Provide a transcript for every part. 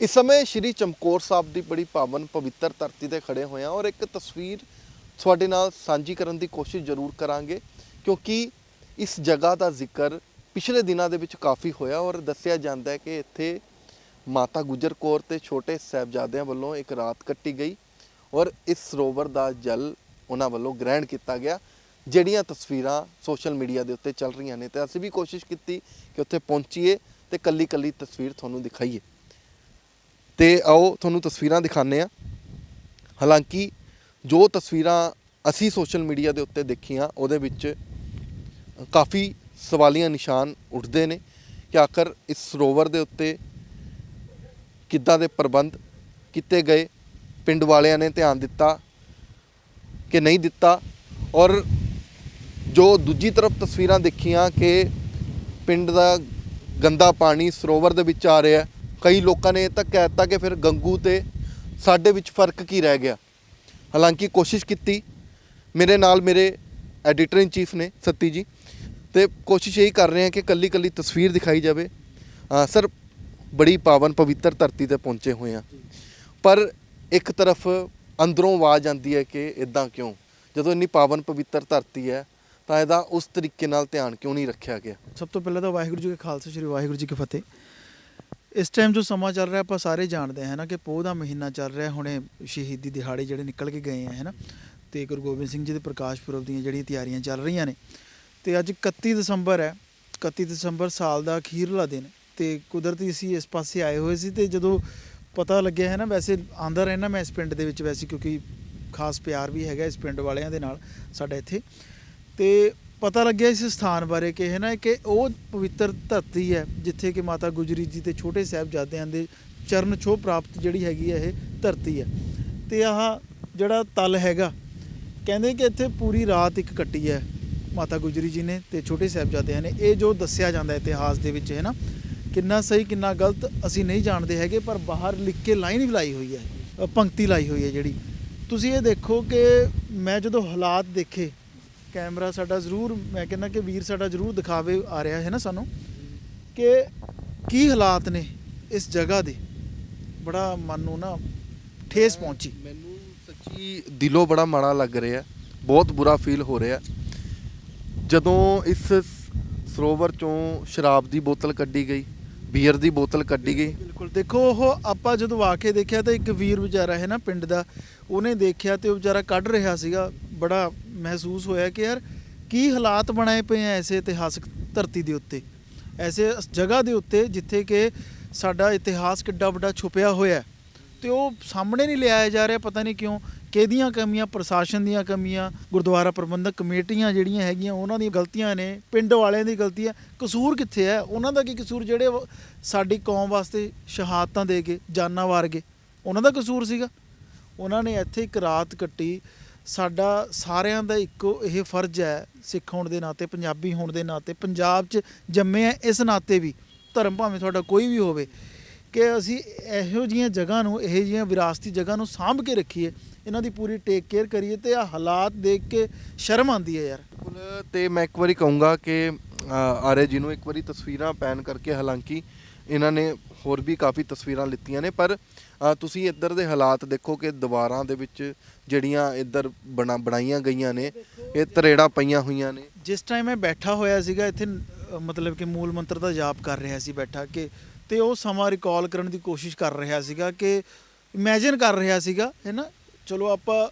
ਇਸ ਸਮੇਂ ਸ਼੍ਰੀ ਚਮਕੌਰ ਸਾਹਿਬ ਦੀ ਬੜੀ ਪਾਵਨ ਪਵਿੱਤਰ ਧਰਤੀ ਤੇ ਖੜੇ ਹੋਏ ਹਾਂ ਔਰ ਇੱਕ ਤਸਵੀਰ ਤੁਹਾਡੇ ਨਾਲ ਸਾਂਝੀ ਕਰਨ ਦੀ ਕੋਸ਼ਿਸ਼ ਜ਼ਰੂਰ ਕਰਾਂਗੇ, ਕਿਉਂਕਿ ਇਸ ਜਗ੍ਹਾ ਦਾ ਜ਼ਿਕਰ ਪਿਛਲੇ ਦਿਨਾਂ ਦੇ ਵਿੱਚ ਕਾਫੀ ਹੋਇਆ ਔਰ ਦੱਸਿਆ ਜਾਂਦਾ ਹੈ ਕਿ ਇੱਥੇ ਮਾਤਾ ਗੁਜਰ ਕੌਰ ਤੇ ਛੋਟੇ ਸਾਹਿਬਜ਼ਾਦਿਆਂ ਵੱਲੋਂ ਇੱਕ ਰਾਤ ਕੱਟੀ ਗਈ ਔਰ ਇਸ ਸਰੋਵਰ ਦਾ ਜਲ ਉਹਨਾਂ ਵੱਲੋਂ ਗ੍ਰਹਿਣ ਕੀਤਾ ਗਿਆ, ਜਿਹੜੀਆਂ ਤਸਵੀਰਾਂ ਸੋਸ਼ਲ ਮੀਡੀਆ ਦੇ ਉੱਤੇ ਚੱਲ ਰਹੀਆਂ ਨੇ ਤੇ ਅਸੀਂ ਵੀ ਕੋਸ਼ਿਸ਼ ਕੀਤੀ ਕਿ ਉੱਥੇ ਪਹੁੰਚੀਏ ਤੇ ਕੱਲੀ ਕੱਲੀ ਤਸਵੀਰ ਤੁਹਾਨੂੰ ਦਿਖਾਈਏ। ਤੇ ਆਓ ਤੁਹਾਨੂੰ ਤਸਵੀਰਾਂ ਦਿਖਾਉਂਦੇ ਆ ਹਾਲਾਂਕਿ ਜੋ ਤਸਵੀਰਾਂ ਅਸੀਂ ਸੋਸ਼ਲ ਮੀਡੀਆ ਦੇ ਉੱਤੇ ਦੇਖੀਆਂ, ਉਹਦੇ ਵਿੱਚ ਕਾਫੀ ਸਵਾਲੀਆਂ ਨਿਸ਼ਾਨ ਉੱਠਦੇ ਨੇ ਕਿ ਆਖਰ ਇਸ ਸਰੋਵਰ ਦੇ ਉੱਤੇ ਕਿੱਦਾਂ ਦੇ ਪ੍ਰਬੰਧ ਕੀਤੇ ਗਏ, ਪਿੰਡ ਵਾਲਿਆਂ ਨੇ ਧਿਆਨ ਦਿੱਤਾ ਕਿ ਨਹੀਂ ਦਿੱਤਾ। ਔਰ ਜੋ ਦੂਜੀ ਤਰਫ ਤਸਵੀਰਾਂ ਦੇਖੀਆਂ ਕਿ ਪਿੰਡ ਦਾ ਗੰਦਾ ਪਾਣੀ ਸਰੋਵਰ ਦੇ ਵਿੱਚ ਆ ਰਿਹਾ ਕਈ ਲੋਕਾਂ ਨੇ ਇਹ ਤਾਂ ਕਹਿ ਦਿੱਤਾ ਕਿ ਫਿਰ ਗੰਗੂ ਤੇ ਸਾਡੇ ਵਿੱਚ ਫ਼ਰਕ ਕੀ ਰਹਿ ਗਿਆ। ਹਾਲਾਂਕਿ ਕੋਸ਼ਿਸ਼ ਕੀਤੀ। ਮੇਰੇ ਨਾਲ ਮੇਰੇ ਐਡੀਟਰ ਇਨ ਚੀਫ ਨੇ ਸੱਤੀ ਜੀ। ਤੇ ਕੋਸ਼ਿਸ਼ ਇਹੀ ਕਰ ਰਹੇ ਹਾਂ ਕਿ ਕੱਲੀ ਕੱਲੀ ਤਸਵੀਰ ਦਿਖਾਈ ਜਾਵੇ। ਅ, ਸਰ ਬੜੀ ਪਾਵਨ ਪਵਿੱਤਰ ਧਰਤੀ ਤੇ ਪਹੁੰਚੇ ਹੋਏ ਆ ਪਰ ਇੱਕ ਤਰਫ ਅੰਦਰੋਂ ਆਵਾਜ਼ ਆਉਂਦੀ ਹੈ ਕਿ ਇਦਾਂ ਕਿਉਂ? ਜਦੋਂ ਇੰਨੀ ਪਾਵਨ ਪਵਿੱਤਰ ਧਰਤੀ ਹੈ ਤਾਂ ਇਹਦਾ ਉਸ ਤਰੀਕੇ ਨਾਲ ਧਿਆਨ ਕਿਉਂ ਨਹੀਂ ਰੱਖਿਆ ਗਿਆ? ਸਭ ਤੋਂ ਪਹਿਲਾਂ ਤਾਂ ਵਾਹਿਗੁਰੂ ਜੀ ਕਾ ਖਾਲਸਾ ਸ੍ਰੀ ਵਾਹਿਗੁਰੂ ਜੀ ਕੀ ਫਤਿਹ। ਇਸ ਟਾਈਮ ਜੋ ਸਮਾਂ ਚੱਲ ਰਿਹਾ, ਆਪਾਂ ਸਾਰੇ ਜਾਣਦੇ ਹਾਂ ਨਾ ਕਿ ਪੋਹ ਦਾ ਮਹੀਨਾ ਚੱਲ ਰਿਹਾ, ਹੁਣੇ ਸ਼ਹੀਦੀ ਦਿਹਾੜੇ ਜਿਹੜੇ ਨਿਕਲ ਕੇ ਗਏ ਆ, ਹੈ ਨਾ? ਤੇ ਗੁਰੂ ਗੋਬਿੰਦ ਸਿੰਘ ਜੀ ਦੇ ਪ੍ਰਕਾਸ਼ ਪੁਰਬ ਦੀਆਂ ਜਿਹੜੀਆਂ ਤਿਆਰੀਆਂ ਚੱਲ ਰਹੀਆਂ ਨੇ। ਤੇ ਅੱਜ 31 ਦਸੰਬਰ ਹੈ 31 ਦਸੰਬਰ ਸਾਲ ਦਾ ਅਖੀਰਲਾ ਦਿਨ। ਤੇ ਕੁਦਰਤੀ ਅਸੀਂ ਇਸ ਪਾਸੇ ਆਏ ਹੋਏ ਸੀ ਤੇ ਜਦੋਂ ਪਤਾ ਲੱਗਿਆ, ਹੈ ਨਾ, ਵੈਸੇ ਆਂਦਾ ਰਹਿਣਾ ਮੈਂ ਇਸ ਪਿੰਡ ਦੇ ਵਿੱਚ ਵੈਸੇ ਕਿਉਂਕਿ ਖਾਸ ਪਿਆਰ ਵੀ ਹੈਗਾ ਇਸ ਪਿੰਡ ਵਾਲਿਆਂ ਦੇ ਨਾਲ, ਸਾਡਾ ਇੱਥੇ। ਤੇ ਪਤਾ ਲੱਗਿਆ ਇਸ ਸਥਾਨ ਬਾਰੇ ਕਿ ਹੈ ਨਾ ਕਿ ਉਹ ਪਵਿੱਤਰ ਧਰਤੀ ਹੈ, ਜਿੱਥੇ ਕਿ ਮਾਤਾ ਗੁਜਰੀ ਜੀ ਤੇ ਛੋਟੇ ਸਾਹਿਬਜ਼ਾਦਿਆਂ ਦੇ ਚਰਨ ਛੋਹ ਪ੍ਰਾਪਤ ਜਿਹੜੀ ਹੈਗੀ ਹੈ ਇਹ ਧਰਤੀ ਹੈ। ਤੇ ਆਹ ਜਿਹੜਾ ਤਲ ਹੈਗਾ, ਕਹਿੰਦੇ ਕਿ ਇੱਥੇ ਪੂਰੀ ਰਾਤ ਇੱਕ ਕੱਟੀ ਹੈ ਮਾਤਾ ਗੁਜਰੀ ਜੀ ਨੇ ਤੇ ਛੋਟੇ ਸਾਹਿਬਜ਼ਾਦਿਆਂ ਨੇ। ਇਹ ਜੋ ਦੱਸਿਆ ਜਾਂਦਾ ਇਤਿਹਾਸ ਦੇ ਵਿੱਚ ਹੈ ਨਾ, ਕਿੰਨਾ ਸਹੀ, ਕਿੰਨਾ ਗਲਤ ਅਸੀਂ ਨਹੀਂ ਜਾਣਦੇ ਹੈਗੇ, ਪਰ ਬਾਹਰ ਲਿਖ ਕੇ ਲਾਈਨ ਵੀ ਲਾਈ ਹੋਈ ਹੈ ਪੰਕਤੀ ਲਾਈ ਹੋਈ ਹੈ ਜਿਹੜੀ। ਤੁਸੀਂ ਇਹ ਦੇਖੋ ਕਿ ਮੈਂ ਜਦੋਂ ਹਾਲਾਤ ਦੇਖੇ ਕੈਮਰਾ ਸਾਡਾ ਜ਼ਰੂਰ ਮੈਂ ਕਹਿੰਦਾ ਕਿ ਵੀਰ ਸਾਡਾ ਜ਼ਰੂਰ ਦਿਖਾਵੇ ਆ ਰਿਹਾ ਹੈ ਨਾ ਸਾਨੂੰ ਕਿ ਕੀ ਹਾਲਾਤ ਨੇ ਇਸ ਜਗ੍ਹਾ ਦੇ? ਬੜਾ ਮਨ ਨੂੰ ਨਾ ਠੇਸ ਪਹੁੰਚੀ। ਮੈਨੂੰ ਸੱਚੀ ਦਿਲੋਂ ਬੜਾ ਮਾੜਾ ਲੱਗ ਰਿਹਾ ਬਹੁਤ ਬੁਰਾ ਫੀਲ ਹੋ ਰਿਹਾ। ਜਦੋਂ ਇਸ ਸਰੋਵਰ ਚੋਂ ਸ਼ਰਾਬ ਦੀ ਬੋਤਲ ਕੱਢੀ ਗਈ ਬੀਅਰ ਦੀ ਬੋਤਲ ਕੱਢੀ ਗਈ ਬਿਲਕੁਲ। ਦੇਖੋ, ਉਹ ਆਪਾਂ ਜਦੋਂ ਆ ਕੇ ਦੇਖਿਆ ਤਾਂ ਇੱਕ ਵੀਰ ਵਿਚਾਰਾ ਹੈ ਨਾ ਪਿੰਡ ਦਾ, ਉਹਨੇ ਦੇਖਿਆ ਤੇ ਉਹ ਵਿਚਾਰਾ ਕੱਢ ਰਿਹਾ ਸੀਗਾ। ਬੜਾ ਮਹਿਸੂਸ ਹੋਇਆ ਕਿ ਯਾਰ ਕੀ ਹਾਲਾਤ ਬਣਾਏ ਪਏ ਆ ਐਸੇ ਇਤਿਹਾਸਕ ਧਰਤੀ ਦੇ ਉੱਤੇ। ਐਸੇ ਜਗ੍ਹਾ ਦੇ ਉੱਤੇ ਜਿੱਥੇ ਕਿ ਸਾਡਾ ਇਤਿਹਾਸ ਕਿੱਡਾ ਵੱਡਾ ਛੁਪਿਆ ਹੋਇਆ। ਹੈ। ਤੇ ਉਹ ਸਾਹਮਣੇ ਨਹੀਂ ਲਿਆਇਆ ਜਾ ਰਿਹਾ, ਪਤਾ ਨਹੀਂ ਕਿਉਂ। ਕਿਹਦੀਆਂ ਕਮੀਆਂ, ਪ੍ਰਸ਼ਾਸਨ ਦੀਆਂ ਕਮੀਆਂ, ਗੁਰਦੁਆਰਾ ਪ੍ਰਬੰਧਕ ਕਮੇਟੀਆਂ ਜਿਹੜੀਆਂ ਹੈਗੀਆਂ, ਉਹਨਾਂ ਦੀਆਂ ਗਲਤੀਆਂ ਨੇ, ਪਿੰਡ ਵਾਲਿਆਂ ਦੀ ਗਲਤੀ ਹੈ। ਕਸੂਰ ਕਿੱਥੇ ਹੈ? ਉਹਨਾਂ ਦਾ ਕੀ ਕਸੂਰ? ਜਿਹੜੇ ਸਾਡੀ ਕੌਮ ਵਾਸਤੇ ਸ਼ਹਾਦਤਾਂ ਦੇ ਕੇ ਜਾਨਾਂ ਵਾਰ ਗਏ, ਉਹਨਾਂ ਦਾ ਕਸੂਰ ਸੀਗਾ। ਉਹਨਾਂ ਨੇ ਇੱਥੇ ਇੱਕ ਰਾਤ ਕੱਟੀ। ਸਾਡਾ ਸਾਰਿਆਂ ਦਾ ਇੱਕੋ ਇਹ ਫਰਜ਼ ਹੈ, ਸਿੱਖ ਹੋਣ ਦੇ ਨਾਤੇ, ਪੰਜਾਬੀ ਹੋਣ ਦੇ ਨਾਤੇ, ਪੰਜਾਬ 'ਚ ਜੰਮੇ ਆ ਇਸ ਨਾਤੇ ਵੀ, ਧਰਮ ਭਾਵੇਂ ਤੁਹਾਡਾ ਕੋਈ ਵੀ ਹੋਵੇ, ਕਿ ਅਸੀਂ ਇਹੋ ਜੀਆਂ ਜਗ੍ਹਾ ਨੂੰ, ਇਹੋ ਜੀਆਂ ਵਿਰਾਸਤੀ ਜਗ੍ਹਾ ਨੂੰ ਸਾਂਭ ਕੇ ਰੱਖੀਏ। ਇਹਨਾਂ ਦੀ ਪੂਰੀ ਟੇਕ ਕੇਅਰ ਕਰੀਏ ਤੇ ਆ ਹਾਲਾਤ ਦੇਖ ਕੇ ਸ਼ਰਮ ਆਉਂਦੀ ਹੈ ਯਾਰ। ਬਿਲਕੁਲ ਤੇ ਮੈਂ ਇੱਕ ਵਾਰੀ ਕਹੂੰਗਾ ਕਿ ਅ, ਆਰਿਆ ਜੀ ਨੂੰ ਇੱਕ ਵਾਰੀ ਤਸਵੀਰਾਂ ਪੈਨ ਕਰਕੇ ਹਾਲਾਂਕਿ ਇਹਨਾਂ ਨੇ ਹੋਰ ਵੀ ਕਾਫੀ ਤਸਵੀਰਾਂ ਲਿੱਤੀਆਂ ਨੇ ਪਰ ਤੁਸੀਂ ਇੱਧਰ ਦੇ ਹਾਲਾਤ ਦੇਖੋ ਕਿ ਦੀਵਾਰਾਂ ਦੇ ਵਿੱਚ ਜਿਹੜੀਆਂ ਇੱਧਰ ਬਣਾ ਬਣਾਈਆਂ ਗਈਆਂ ਨੇ ਇਹ ਤਰੇੜਾਂ ਪਈਆਂ ਹੋਈਆਂ ਨੇ। ਜਿਸ ਟਾਈਮ ਮੈਂ ਬੈਠਾ ਹੋਇਆ ਸੀਗਾ ਇੱਥੇ ਮਤਲਬ ਕਿ ਮੂਲ ਮੰਤਰ ਦਾ ਜਾਪ ਕਰ ਰਿਹਾ ਸੀ ਬੈਠਾ ਕਿ ਤੇ ਉਹ ਸਮਾਂ ਰਿਕਾਲ ਕਰਨ ਦੀ ਕੋਸ਼ਿਸ਼ ਕਰ ਰਿਹਾ ਸੀਗਾ ਕਿ ਇਮੇਜਿਨ ਕਰ ਰਿਹਾ ਸੀਗਾ ਹੈ ਨਾ? ਚਲੋ ਆਪਾਂ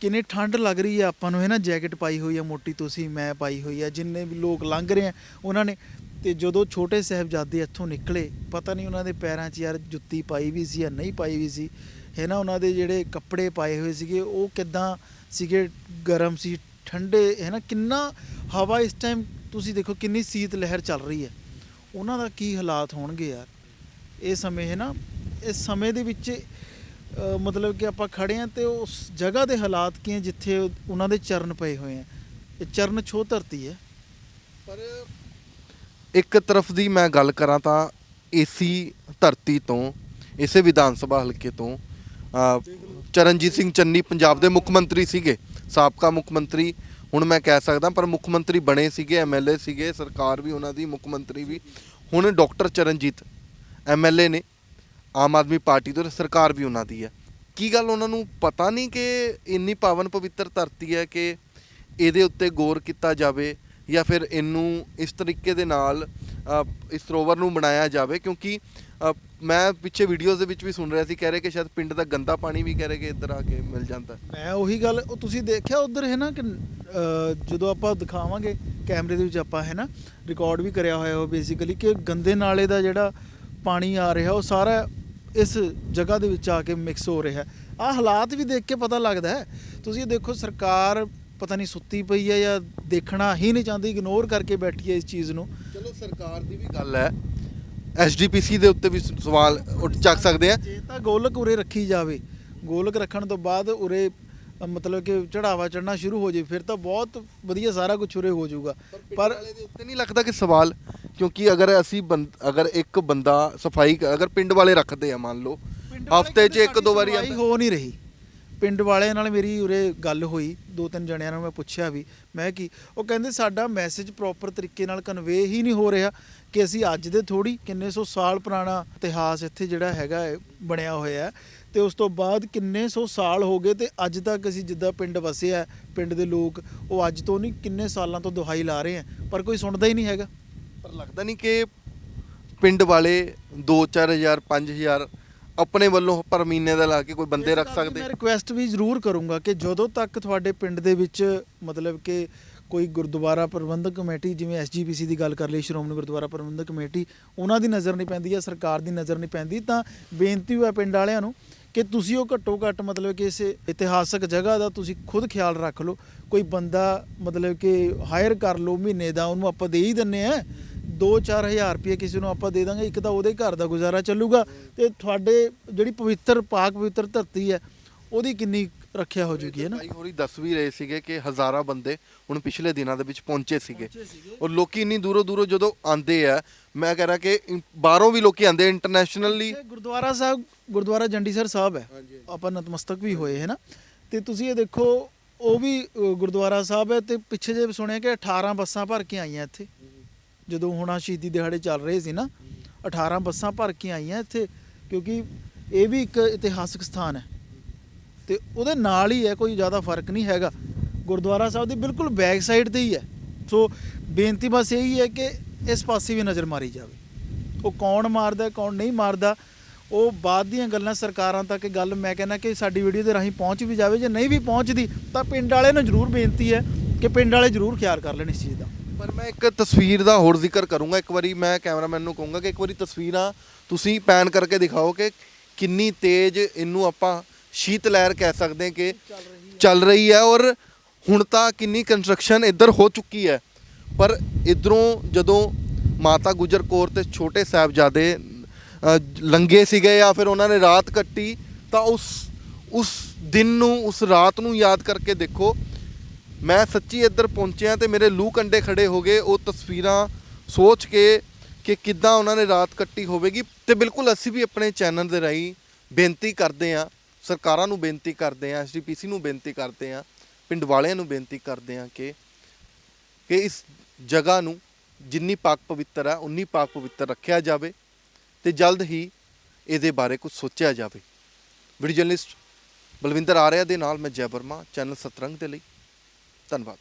ਕਿੰਨੀ ਠੰਡ ਲੱਗ ਰਹੀ ਹੈ ਆਪਾਂ ਨੂੰ ਹੈ ਨਾ ਜੈਕਟ ਪਾਈ ਹੋਈ ਹੈ ਮੋਟੀ ਤੁਸੀਂ, ਮੈਂ ਪਾਈ ਹੋਈ ਹੈ ਜਿੰਨੇ ਵੀ ਲੋਕ ਲੰਘ ਰਹੇ ਆ, ਉਹਨਾਂ ਨੇ, ਤੇ ਜਦੋਂ ਛੋਟੇ ਸਾਹਿਬਜ਼ਾਦੇ ਇੱਥੋਂ ਨਿਕਲੇ, ਪਤਾ ਨਹੀਂ ਉਹਨਾਂ ਦੇ ਪੈਰਾਂ 'ਚ ਯਾਰ ਜੁੱਤੀ ਪਾਈ ਵੀ ਸੀ ਜਾਂ ਨਹੀਂ ਪਾਈ ਵੀ ਸੀ ਹੈ ਨਾ ਉਹਨਾਂ ਦੇ ਜਿਹੜੇ ਕੱਪੜੇ ਪਾਏ ਹੋਏ ਸੀਗੇ, ਉਹ ਕਿਦਾਂ ਸੀਗੇ ਗਰਮ ਸੀ, ਠੰਡੇ ਹੈ ਨਾ ਕਿੰਨਾ ਹਵਾ ਇਸ ਟਾਈਮ ਤੁਸੀਂ ਦੇਖੋ ਕਿੰਨੀ ਸੀਤ ਲਹਿਰ ਚੱਲ ਰਹੀ ਹੈ ਉਹਨਾਂ ਦਾ ਕੀ ਹਾਲਾਤ ਹੋਣਗੇ ਯਾਰ? ਇਹ ਸਮੇਂ ਹੈ ਨਾ ਇਸ ਸਮੇਂ ਦੇ ਵਿੱਚ ਮਤਲਬ ਕਿ ਆਪਾਂ ਖੜੇ ਆ ਤੇ ਉਸ ਜਗ੍ਹਾ ਦੇ ਹਾਲਾਤ ਕੀ ਹੈ ਜਿੱਥੇ ਉਹਨਾਂ ਦੇ ਚਰਨ ਪਏ ਹੋਏ ਆ ਇਹ ਚਰਨ ਛੋ ਧਰਤੀ ਹੈ। ਪਰ ਇੱਕ ਤਰਫ ਦੀ ਮੈਂ ਗੱਲ ਕਰਾਂ ਤਾਂ ਏਸੀ ਧਰਤੀ ਤੋਂ, ਇਸੇ ਵਿਧਾਨ ਸਭਾ ਹਲਕੇ ਤੋਂ ਚਰਨਜੀਤ ਸਿੰਘ ਚੰਨੀ ਪੰਜਾਬ ਦੇ ਮੁੱਖ ਮੰਤਰੀ ਸੀਗੇ, ਸਾਬਕਾ ਮੁੱਖ ਮੰਤਰੀ। ਹੁਣ ਮੈਂ ਕਹਿ ਸਕਦਾ ਪਰ ਮੁੱਖ ਮੰਤਰੀ ਬਣੇ ਸੀਗੇ ਐਮਐਲਏ ਸੀਗੇ, ਸਰਕਾਰ ਵੀ ਉਹਨਾਂ ਦੀ, ਮੁੱਖ ਮੰਤਰੀ ਵੀ। ਹੁਣ ਡਾਕਟਰ ਚਰਨਜੀਤ ਐਮਐਲਏ ਨੇ। ਆਮ ਆਦਮੀ ਪਾਰਟੀ ਤੋਂ ਤੇ ਸਰਕਾਰ ਵੀ ਉਹਨਾਂ ਦੀ ਹੈ ਕੀ ਗੱਲ ਉਹਨਾਂ ਨੂੰ ਪਤਾ ਨਹੀਂ ਕਿ ਇੰਨੀ ਪਾਵਨ ਪਵਿੱਤਰ ਧਰਤੀ ਹੈ ਕਿ ਇਹਦੇ ਉੱਤੇ ਗੌਰ ਕੀਤਾ ਜਾਵੇ ਜਾਂ ਫਿਰ ਇਹਨੂੰ ਇਸ ਤਰੀਕੇ ਦੇ ਨਾਲ ਅ, ਇਸ ਸਰੋਵਰ ਨੂੰ ਬਣਾਇਆ ਜਾਵੇ ਕਿਉਂਕਿ ਅ, ਮੈਂ ਪਿੱਛੇ ਵੀਡੀਓਜ਼ ਦੇ ਵਿੱਚ ਵੀ ਸੁਣ ਰਿਹਾ ਸੀ ਕਹਿ ਰਹੇ ਕਿ ਸ਼ਾਇਦ ਪਿੰਡ ਦਾ ਗੰਦਾ ਪਾਣੀ ਵੀ ਕਹਿ ਰਹੇ ਕਿ ਇੱਧਰ ਆ ਕੇ ਮਿਲ ਜਾਂਦਾ ਹੈ। ਮੈਂ ਉਹੀ ਗੱਲ ਉਹ ਤੁਸੀਂ ਦੇਖਿਆ ਉਧਰ ਹੈ ਨਾ ਕਿ ਅਹ, ਜਦੋਂ ਆਪਾਂ ਦਿਖਾਵਾਂਗੇ ਕੈਮਰੇ ਦੇ ਵਿੱਚ ਆਪਾਂ ਹੈ ਨਾ ਰਿਕਾਰਡ ਵੀ ਕਰਿਆ ਹੋਇਆ ਉਹ ਬੇਸਿਕਲੀ ਕਿ ਗੰਦੇ ਨਾਲੇ ਦਾ ਜਿਹੜਾ ਪਾਣੀ ਆ ਰਿਹਾ ਉਹ ਸਾਰਾ ਇਸ ਜਗ੍ਹਾ ਦੇ ਵਿੱਚ ਆ ਕੇ ਮਿਕਸ ਹੋ ਰਿਹਾ। ਆ ਹਾਲਾਤ ਵੀ ਦੇਖ ਕੇ ਪਤਾ ਲੱਗਦਾ ਹੈ। ਤੁਸੀਂ ਇਹ ਦੇਖੋ ਸਰਕਾਰ ਪਤਾ ਨਹੀਂ ਸੁੱਤੀ ਪਈ ਹੈ ਜਾਂ ਦੇਖਣਾ ਹੀ ਨਹੀਂ ਚਾਹੁੰਦੀ ਇਗਨੋਰ ਕਰਕੇ ਬੈਠੀ ਹੈ ਇਸ ਚੀਜ਼ ਨੂੰ। ਚਲੋ ਸਰਕਾਰ ਦੀ ਵੀ ਗੱਲ ਹੈ। ਐਸਜੀਪੀਸੀ ਦੇ ਉੱਤੇ ਵੀ ਸਵਾਲ ਉੱਠ ਚੱਕ ਸਕਦੇ ਆ। ਜੇ ਤਾਂ ਗੋਲਕ ਉਰੇ ਰੱਖੀ ਜਾਵੇ। ਗੋਲਕ ਰੱਖਣ ਤੋਂ ਬਾਅਦ ਉਰੇ ਮਤਲਬ ਕਿ ਚੜਾਵਾ ਚੜਨਾ ਸ਼ੁਰੂ ਹੋ ਜੇ ਫਿਰ ਤਾਂ ਬਹੁਤ ਵਧੀਆ ਸਾਰਾ ਕੁਝ ਉਰੇ ਹੋ ਜਾਊਗਾ। ਪਰ ਦੇ ਉੱਤੇ ਨਹੀਂ ਲੱਗਦਾ ਕਿ ਸਵਾਲ ਕਿਉਂਕਿ ਅਗਰ ਅਸੀਂ ਬੰਦ- ਅਗਰ ਇੱਕ ਬੰਦਾ ਸਫ਼ਾਈ ਅਗਰ ਪਿੰਡ ਵਾਲੇ ਰੱਖਦੇ ਆ ਮੰਨ ਲਓ ਹਫ਼ਤੇ 'ਚ ਇੱਕ ਦੋ ਵਾਰੀ ਆਉਂਦਾ ਹੋ ਨਹੀਂ ਰਹੀ। ਪਿੰਡ ਵਾਲਿਆਂ ਨਾਲ ਮੇਰੀ ਉਰੇ ਗੱਲ ਹੋਈ ਦੋ ਤਿੰਨ ਜਣਿਆਂ ਨੂੰ ਮੈਂ ਪੁੱਛਿਆ ਵੀ ਮੈਂ ਕੀ ਉਹ ਕਹਿੰਦੇ ਸਾਡਾ ਮੈਸੇਜ ਪ੍ਰੋਪਰ ਤਰੀਕੇ ਨਾਲ ਕਨਵੇ ਹੀ ਨਹੀਂ ਹੋ ਰਿਹਾ ਕਿ ਅਸੀਂ ਅੱਜ ਦੇ ਥੋੜੀ ਕਿੰਨੇ ਸੌ ਸਾਲ ਪੁਰਾਣਾ ਇਤਿਹਾਸ ਇੱਥੇ ਜਿਹੜਾ ਹੈਗਾ ਹੈ ਬਣਿਆ ਹੋਇਆ ਹੈ ਤੇ ਉਸ ਤੋਂ ਬਾਅਦ ਕਿੰਨੇ ਸੌ ਸਾਲ ਹੋ ਗਏ ਤੇ ਅੱਜ ਤੱਕ ਅਸੀਂ ਜਿੱਦਾਂ ਪਿੰਡ ਵਸਿਆ ਹੈ, ਪਿੰਡ ਦੇ ਲੋਕ ਉਹ ਅੱਜ ਤੋਂ ਨਹੀਂ ਕਿੰਨੇ ਸਾਲਾਂ ਤੋਂ ਦੁਹਾਈ ਲਾ ਰਹੇ ਆ ਪਰ ਕੋਈ ਸੁਣਦਾ ਹੀ ਨਹੀਂ ਹੈਗਾ। ਪਰ ਲੱਗਦਾ ਨਹੀਂ ਕਿ ਪਿੰਡ ਵਾਲੇ 2-4000 5000 ਆਪਣੇ ਵੱਲੋਂ ਪਰ ਮਹੀਨੇ ਦਾ ਲਾ ਕੇ ਕੋਈ ਬੰਦੇ ਰੱਖ ਸਕਦੇ? ਮੈਂ ਰਿਕੁਐਸਟ ਵੀ ਜ਼ਰੂਰ ਕਰੂੰਗਾ ਕਿ ਜਦੋਂ ਤੱਕ ਤੁਹਾਡੇ ਪਿੰਡ ਦੇ ਵਿੱਚ ਮਤਲਬ ਕਿ ਕੋਈ ਗੁਰਦੁਆਰਾ ਪ੍ਰਬੰਧਕ ਕਮੇਟੀ ਜਿਵੇਂ ਐਸਜੀਪੀਸੀ ਦੀ ਗੱਲ ਕਰ ਲਈ ਸ਼੍ਰੋਮਣੀ ਗੁਰਦੁਆਰਾ ਪ੍ਰਬੰਧਕ ਕਮੇਟੀ ਉਹਨਾਂ ਦੀ ਨਜ਼ਰ ਨਹੀਂ ਪੈਂਦੀ ਜਾਂ ਸਰਕਾਰ ਦੀ ਨਜ਼ਰ ਨਹੀਂ ਪੈਂਦੀ ਤਾਂ ਬੇਨਤੀ ਹੋਇਆ ਪਿੰਡ ਵਾਲਿਆਂ ਨੂੰ ਕਿ ਤੁਸੀਂ ਉਹ ਘੱਟੋ ਘੱਟ ਮਤਲਬ ਕਿ ਇਸ ਇਤਿਹਾਸਕ ਜਗ੍ਹਾ ਦਾ ਤੁਸੀਂ ਖੁਦ ਖਿਆਲ ਰੱਖ ਲਓ। ਕੋਈ ਬੰਦਾ ਮਤਲਬ ਕਿ ਹਾਇਰ ਕਰ ਲਓ ਮਹੀਨੇ ਦਾ ਉਹਨੂੰ ਆਪਾਂ ਦੇ ਹੀ ਦਿੰਨੇ ਆ। 2-4000 ਰੁਪਏ ਕਿਸੇ ਨੂੰ ਆਪਾਂ ਦੇ ਦਾਂਗੇ ਇੱਕ ਤਾਂ ਉਹਦੇ ਘਰ ਦਾ ਗੁਜ਼ਾਰਾ ਚੱਲੂਗਾ ਤੇ ਤੁਹਾਡੇ ਜਿਹੜੀ ਪਵਿੱਤਰ ਪਾਕ ਪਵਿੱਤਰ ਧਰਤੀ ਹੈ ਉਹਦੀ ਕਿੰਨੀ ਰੱਖਿਆ ਹੋ ਜੂਗੀ ਹੈ ਨਾ? ਭਾਈ ਹੋਰੀ ਦੱਸ ਵੀ ਰਹੇ ਸੀਗੇ ਕਿ ਹਜ਼ਾਰਾਂ ਬੰਦੇ ਹੁਣ ਪਿਛਲੇ ਦਿਨਾਂ ਦੇ ਵਿੱਚ ਪਹੁੰਚੇ ਸੀਗੇ। ਔਰ ਲੋਕੀ ਇੰਨੀ ਦੂਰੋਂ ਦੂਰੋਂ ਜਦੋਂ ਆਂਦੇ ਆ ਮੈਂ ਕਹਿ ਰਿਹਾ ਕਿ ਇੰ- ਬਾਹਰੋਂ ਵੀ ਲੋਕੀ ਆਂਦੇ ਇੰਟਰਨੈਸ਼ਨਲੀ ਇਹ ਗੁਰਦੁਆਰਾ ਸਾਹਿਬ ਗੁਰਦੁਆਰਾ ਜੰਡੀਸਰ ਸਾਹਿਬ ਹੈ। ਆਪਾਂ ਨਤਮਸਤਕ ਵੀ ਹੋਏ ਹੈ ਨਾ? ਤੇ ਤੁਸੀਂ ਇਹ ਦੇਖੋ ਉਹ ਵੀ ਅ, ਗੁਰਦੁਆਰਾ ਸਾਹਿਬ ਹੈ ਤੇ ਪਿੱਛੇ ਜੇ ਸੁਣਿਆ ਕਿ 18 ਬੱਸਾਂ ਭਰ ਕੇ ਆਈਆਂ ਇੱਥੇ। ਜਦੋਂ ਹੁਣ ਆਹ ਸ਼ਹੀਦੀ ਦਿਹਾੜੇ ਚੱਲ ਰਹੇ ਸੀ ਨਾ 18 ਬੱਸਾਂ ਭਰ ਕੇ ਆਈਆਂ ਇੱਥੇ, ਕਿਉਂਕਿ ਇਹ ਵੀ ਇੱਕ ਇਤਿਹਾਸਕ ਸਥਾਨ ਹੈ। ਤੇ ਉਹਦੇ ਨਾਲ ਹੀ ਹੈ, ਕੋਈ ਜ਼ਿਆਦਾ ਫ਼ਰਕ ਨਹੀਂ ਹੈਗਾ। ਗੁਰਦੁਆਰਾ ਸਾਹਿਬ ਦੀ ਬਿਲਕੁਲ ਬੈਕ ਸਾਈਡ ਤੇ ਹੀ ਹੈ। ਸੋ ਬੇਨਤੀ ਬਸ ਇਹੀ ਹੈ ਕਿ ਇਸ ਪਾਸੇ ਵੀ ਨਜ਼ਰ ਮਾਰੀ ਜਾਵੇ। ਉਹ ਕੌਣ ਮਾਰਦਾ, ਕੌਣ ਨਹੀਂ ਮਾਰਦਾ, ਉਹ ਬਾਅਦ ਦੀਆਂ ਗੱਲਾਂ ਸਰਕਾਰਾਂ ਤੱਕ ਗੱਲ, ਮੈਂ ਕਹਿੰਦਾ ਕਿ ਸਾਡੀ ਵੀਡੀਓ ਦੇ ਰਾਹੀਂ ਪਹੁੰਚ ਵੀ ਜਾਵੇ। ਜੇ ਨਹੀਂ ਵੀ ਪਹੁੰਚਦੀ, ਤਾਂ ਪਿੰਡ ਵਾਲੇ ਨੂੰ ਜ਼ਰੂਰ ਬੇਨਤੀ ਹੈ ਕਿ ਪਿੰਡ ਵਾਲੇ ਜ਼ਰੂਰ ਖਿਆਲ ਕਰ ਲੈਣ ਇਸ ਚੀਜ਼ ਦਾ। ਪਰ ਮੈਂ ਇੱਕ ਤਸਵੀਰ ਦਾ ਹੋਰ ਜ਼ਿਕਰ ਕਰੂੰਗਾ। ਇੱਕ ਵਾਰੀ ਮੈਂ ਕੈਮਰਾਮੈਨ ਨੂੰ ਕਹੂੰਗਾ ਕਿ ਇੱਕ ਵਾਰੀ ਤਸਵੀਰਾਂ ਤੁਸੀਂ ਪੈਨ ਕਰਕੇ ਦਿਖਾਓ ਕਿ ਕਿੰਨੀ ਤੇਜ਼ ਇਹਨੂੰ ਆਪਾਂ ਸ਼ੀਤ ਲਹਿਰ ਕਹਿ ਸਕਦੇ ਹਾਂ ਕਿ ਚੱਲ ਰਹੀ ਹੈ ਔਰ ਹੁਣ ਤਾਂ ਕਿੰਨੀ ਕੰਸਟਰਕਸ਼ਨ ਇੱਧਰ ਹੋ ਚੁੱਕੀ ਹੈ। ਪਰ ਇਧਰੋਂ ਜਦੋਂ ਮਾਤਾ ਗੁਜਰ ਕੌਰ ਤੇ ਛੋਟੇ ਸਾਹਿਬਜ਼ਾਦੇ ਅ, ਲੰਗੇ ਸੀਗੇ ਜਾਂ ਫਿਰ ਉਹਨਾਂ ਨੇ ਰਾਤ ਕੱਟੀ ਤਾਂ ਉਸ ਉਸ ਦਿਨ ਨੂੰ ਉਸ ਰਾਤ ਨੂੰ ਯਾਦ ਕਰਕੇ ਦੇਖੋ ਮੈਂ ਸੱਚੀ ਇੱਧਰ ਪਹੁੰਚਿਆ ਤੇ ਮੇਰੇ ਲੂ ਕੰਡੇ ਖੜੇ ਹੋ ਗਏ, ਉਹ ਤਸਵੀਰਾਂ ਸੋਚ ਕੇ ਕਿ ਕਿੱਦਾਂ ਉਹਨਾਂ ਨੇ ਰਾਤ ਕੱਟੀ ਹੋਵੇਗੀ ਤੇ ਬਿਲਕੁਲ ਅਸੀਂ ਵੀ ਆਪਣੇ ਚੈਨਲ ਦੇ ਰਾਹੀਂ ਬੇਨਤੀ ਕਰਦੇ ਹਾਂ, ਸਰਕਾਰਾਂ ਨੂੰ ਬੇਨਤੀ ਕਰਦੇ ਹਾਂ ਐਸਡੀਪੀਸੀ ਨੂੰ ਬੇਨਤੀ ਕਰਦੇ ਹਾਂ, ਪਿੰਡ ਵਾਲਿਆਂ ਨੂੰ ਬੇਨਤੀ ਕਰਦੇ ਹਾਂ ਕਿ ਕਿ ਇਸ ਜਗ੍ਹਾ ਨੂੰ ਜਿੰਨੀ ਪਾਕ ਪਵਿੱਤਰ ਆ, ਉਨੀ ਪਾਕ ਪਵਿੱਤਰ ਰੱਖਿਆ ਜਾਵੇ ਤੇ ਜਲਦ ਹੀ ਇਹਦੇ ਬਾਰੇ ਕੁਝ ਸੋਚਿਆ ਜਾਵੇ। ਵੀਡੀਓ ਜਰਨਲਿਸਟ ਬਲਵਿੰਦਰ ਆਰਿਆ ਦੇ ਨਾਲ ਮੈਂ ਜੈ ਵਰਮਾ, ਚੈਨਲ ਸਤਰੰਗ ਦੇ ਲਈ। ਧੰਨਵਾਦ।